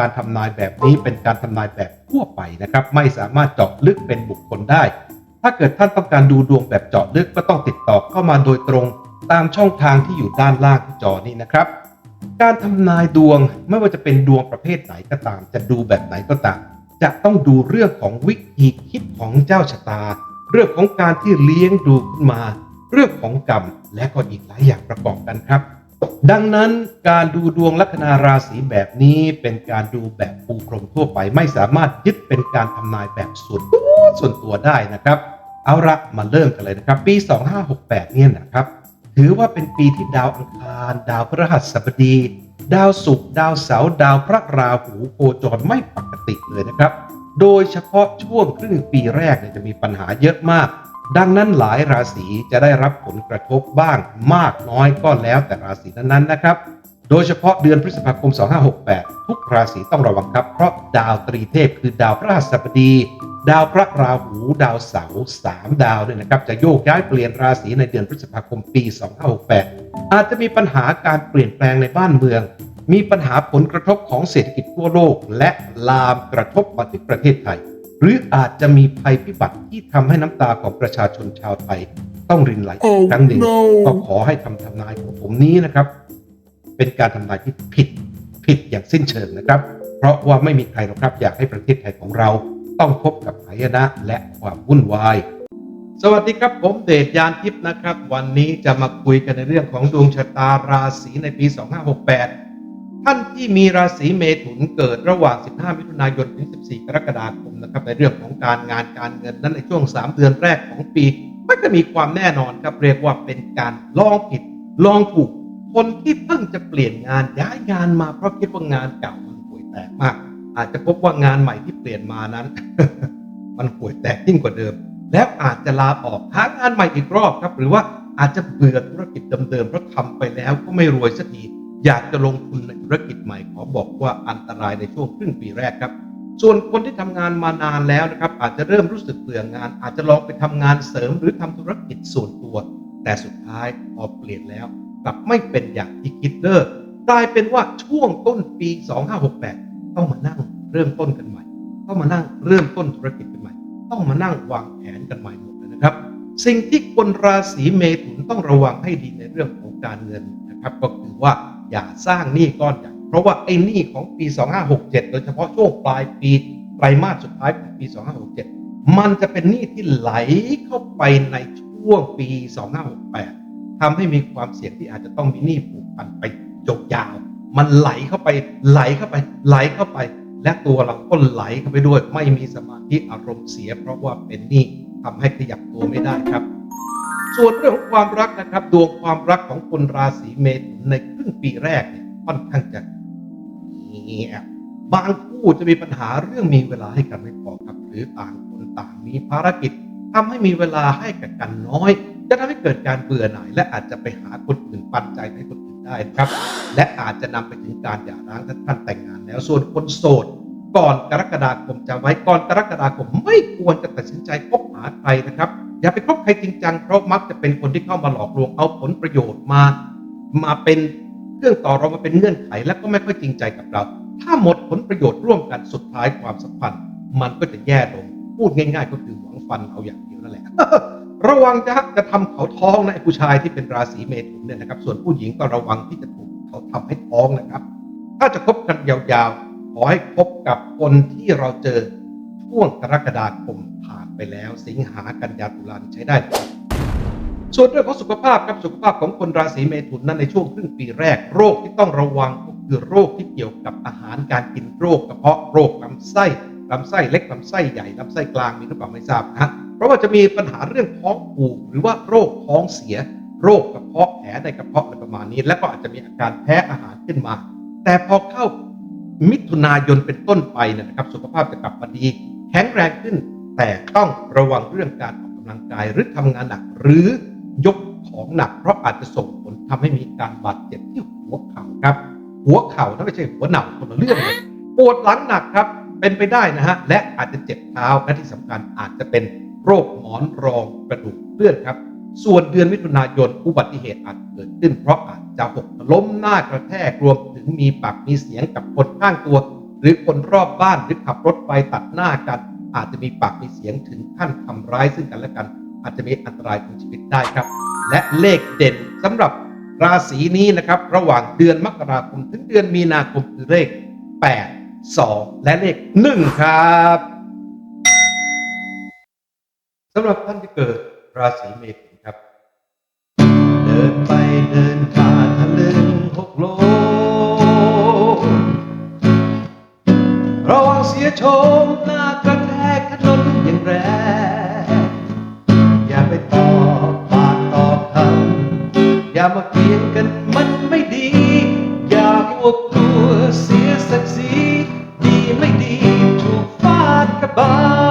การทำนายแบบนี้เป็นการทำนายแบบทั่วไปนะครับ ไม่สามารถเจาะลึกเป็นบุคคลได้ ถ้าเกิดท่านต้องการดูดวงแบบเจาะลึกก็ต้องติดต่อเข้ามาโดยตรงตามช่องทางที่อยู่ด้านล่างที่จอนี้นะครับ การทำนายดวงไม่ว่าจะเป็นดวงประเภทไหนก็ตาม จะดูแบบไหนก็ตาม จะต้องดูเรื่องของวิธีคิดของเจ้าชะตา เรื่องของการที่เลี้ยงดูขึ้นมา เรื่องของกรรมและก็อีกหลายอย่างประกอบกันครับ ดังนั้นการดูดวงลัคนาราศีแบบนี้เป็นการดูแบบปูพรมทั่วไป ไม่สามารถยึดเป็นการทำนายแบบส่วนตัวส่วนตัวได้นะครับ เอาละมาเริ่มกันเลยนะครับ ปี 2568 เนี่ยนะครับ ถือว่าเป็นปีที่ดาวอังคาร ดาวพฤหัสบดี ดาวศุกร์ดาวเสาร์ดาวพระราหูโคจรไม่ปกติเลยนะครับ โดยเฉพาะช่วงครึ่งปีแรกเนี่ยจะมีปัญหาเยอะมาก ดังนั้นหลายราศีจะได้รับผลกระทบบ้างมากน้อยก็แล้วแต่ราศีนั้นๆนะครับ โดยเฉพาะเดือนพฤษภาคม 2568 ทุกราศีต้องระวังครับ เพราะดาวตรีเทพคือดาวพระหัสบดี ดาวพระราหู ดาวเสาร์สามดาวเนี่ยนะครับ จะโยกย้ายเปลี่ยนราศีในเดือนพฤษภาคมปี 2568 อาจจะมีปัญหาการเปลี่ยนแปลงในบ้านเมือง มีปัญหาผลกระทบของเศรษฐกิจทั่วโลก และลามกระทบมาถึงประเทศไทย หรืออาจจะมีภัยพิบัติที่ทำให้น้ำตาของประชาชนชาวไทยต้องรินไหลอีกครั้งหนึ่งก็ขอให้คำทำนายของผมนี้นะครับ เป็นการทำนายที่ผิดผิดอย่างสิ้นเชิงนะครับ เพราะว่าไม่มีใครหรอกครับ อยากให้ประเทศไทยของเราต้องพบกับหายนะและความวุ่นวาย สวัสดีครับผมเดชยานทิพย์นะครับ วันนี้จะมาคุยกันในเรื่องของดวงชะตาราศีในปี 2568 ท่านที่มีราศีเมถุนเกิดระหว่าง 15 มิถุนายนถึง 14 กรกฎาคมนะครับในเรื่องของการงานการเงินนั้นในช่วง 3 เดือนแรกของปี ก็จะมีความแน่นอนครับเรียกว่าเป็นการลองผิดลองถูกคนที่เพิ่งจะเปลี่ยนงานย้ายงานมาเพราะคิดว่างานเก่ามันห่วยแตกมาก อาจจะพบว่างานใหม่ที่เปลี่ยนมานั้น มันห่วยแตกยิ่งกว่าเดิม แล้วอาจจะลาออกหางานใหม่อีกรอบครับ หรือว่าอาจจะเบื่อธุรกิจเดิมๆเพราะทำไปแล้วก็ไม่รวยสักที อยากจะลงทุนในธุรกิจใหม่ขอบอกว่าอันตรายในช่วงครึ่งปีแรกครับ ส่วนคนที่ทำงานมานานแล้วนะครับ อาจจะเริ่มรู้สึกเบื่องาน อาจจะลองไปทำงานเสริมหรือทำธุรกิจส่วนตัว แต่สุดท้ายพอเปลี่ยนแล้ว กลับไม่เป็นอย่างที่คิดเด้อกลายเป็นว่าช่วงต้นปี 2568 ต้องมานั่งเริ่มต้นกันใหม่ ต้องมานั่งเริ่มต้นธุรกิจกันใหม่ ต้องมานั่งวางแผนกันใหม่หมดเลยนะครับ สิ่งที่คนราศีเมถุนต้องระวังให้ดีในเรื่องของการเงินนะครับ ก็คือว่า อย่าสร้างหนี้ก้อนใหญ่เพราะว่าไอ้หนี้ของปี 2567 โดยเฉพาะช่วงปลายปีไตรมาสสุดท้ายของปี 2567 มันจะเป็นหนี้ที่ไหลเข้าไปในช่วงปี 2568ทำให้มีความเสี่ยงที่อาจจะต้องมีหนี้ผูกพันไปยกยาว มันไหลเข้าไปไหลเข้าไป ไหลเข้าไป และตัวเราก็ไหลเข้าไปด้วย ไม่มีสมาธิอารมณ์เสีย เพราะว่าเป็นหนี้ทำให้ขยับตัวไม่ได้ครับ ส่วนเรื่องของความรักนะครับ ดวงความรักของคนราศีเมถุนในครึ่งปีแรกเนี่ยค่อนข้างจะเงียบบางคู่จะมีปัญหาเรื่องมีเวลาให้กันไม่พอครับ หรือต่างคนต่างมีภารกิจทำให้มีเวลาให้กับกันน้อย จะทำให้เกิดการเบื่อหน่าย และอาจจะไปหาคนอื่นปันใจให้คนอื่นได้นะครับ และอาจจะนำไปถึงการหย่าร้างถ้าท่านแต่งงานแล้ว ส่วนคนโสดก่อนกรกฎาคมจะไว้ก่อนกรกฎาคมไม่ควรจะตัดสินใจคบหาใครนะครับ อย่าไปคบใครจริงจังเพราะมักจะเป็นคนที่เข้ามาหลอกลวงเอาผลประโยชน์มา มาเป็นเครื่องต่อรองมาเป็นเงื่อนไข และก็ไม่ค่อยจริงใจกับเรา ถ้าหมดผลประโยชน์ร่วมกันสุดท้ายความสัมพันธ์มันก็จะแย่ลงพูดง่าย ๆ ก็คือหวังฟันเอาอย่างเดียวนั่นแหละ ระวังจะจะทำเขาท้องนะไอ้ผู้ชายที่เป็นราศีเมถุนเนี่ยนะครับ ส่วนผู้หญิงก็ระวังที่จะถูกเขาทำให้ท้องนะครับ ถ้าจะคบกันยาวๆขอให้คบกับคนที่เราเจอช่วงกรกฎาคม ไปแล้ว สิงหากันยาตุลาใช้ได้ ส่วนเรื่องของสุขภาพครับสุขภาพของคนราศีเมถุนนั้นในช่วงครึ่งปีแรก โรคที่ต้องระวังก็คือโรคที่เกี่ยวกับอาหารการกินโรคกระเพาะโรคลำไส้ลำไส้เล็กลำไส้ใหญ่ลำไส้กลางมีหรือเปล่าไม่ทราบนะเพราะว่าจะมีปัญหาเรื่องท้องผูกหรือว่าโรคท้องเสีย โรคกระเพาะแผลในกระเพาะอะไรประมาณนี้ แล้วก็อาจจะมีอาการแพ้อาหารขึ้นมา แต่พอเข้ามิถุนายนเป็นต้นไปนะครับ สุขภาพจะกลับมาดี แข็งแรงขึ้น แต่ต้องระวังเรื่องการออกกำลังกายหรือทำงานหนักหรือยกของหนัก เพราะอาจจะส่งผลทำให้มีการบาดเจ็บที่หัวเข่าครับ หัวเข่านั่นไม่ใช่หัวเหน่าคนละเรื่องเลยปวดหลังหนักครับ เป็นไปได้นะฮะและอาจจะเจ็บเท้าและที่สำคัญอาจจะเป็นโรคหมอนรองกระดูกเลื่อนครับ ส่วนเดือนมิถุนายนอุบัติเหตุอาจเกิดขึ้น เพราะอาจจะหกล้มหน้ากระแทกรวมถึงมีปากมีเสียงกับคนข้างตัว หรือคนรอบบ้านหรือขับรถไปตัดหน้ากัน อาจจะมีปากมีเสียงถึงขั้นทำร้ายซึ่งกันและกัน อาจจะมีอันตรายถึงชีวิตได้ครับ และเลขเด่นสำหรับราศีนี้นะครับ ระหว่างเดือนมกราคมถึงเดือนมีนาคมคือเลข 8 2 และเลข 1 ครับสำหรับท่านที่เกิดราศีเมถุนครับ เดินไปเดินมาทะลึงหกโลระวังเสียโฉมหน้า เสียสักสีดีไม่ดีถูกฟาดกระบาล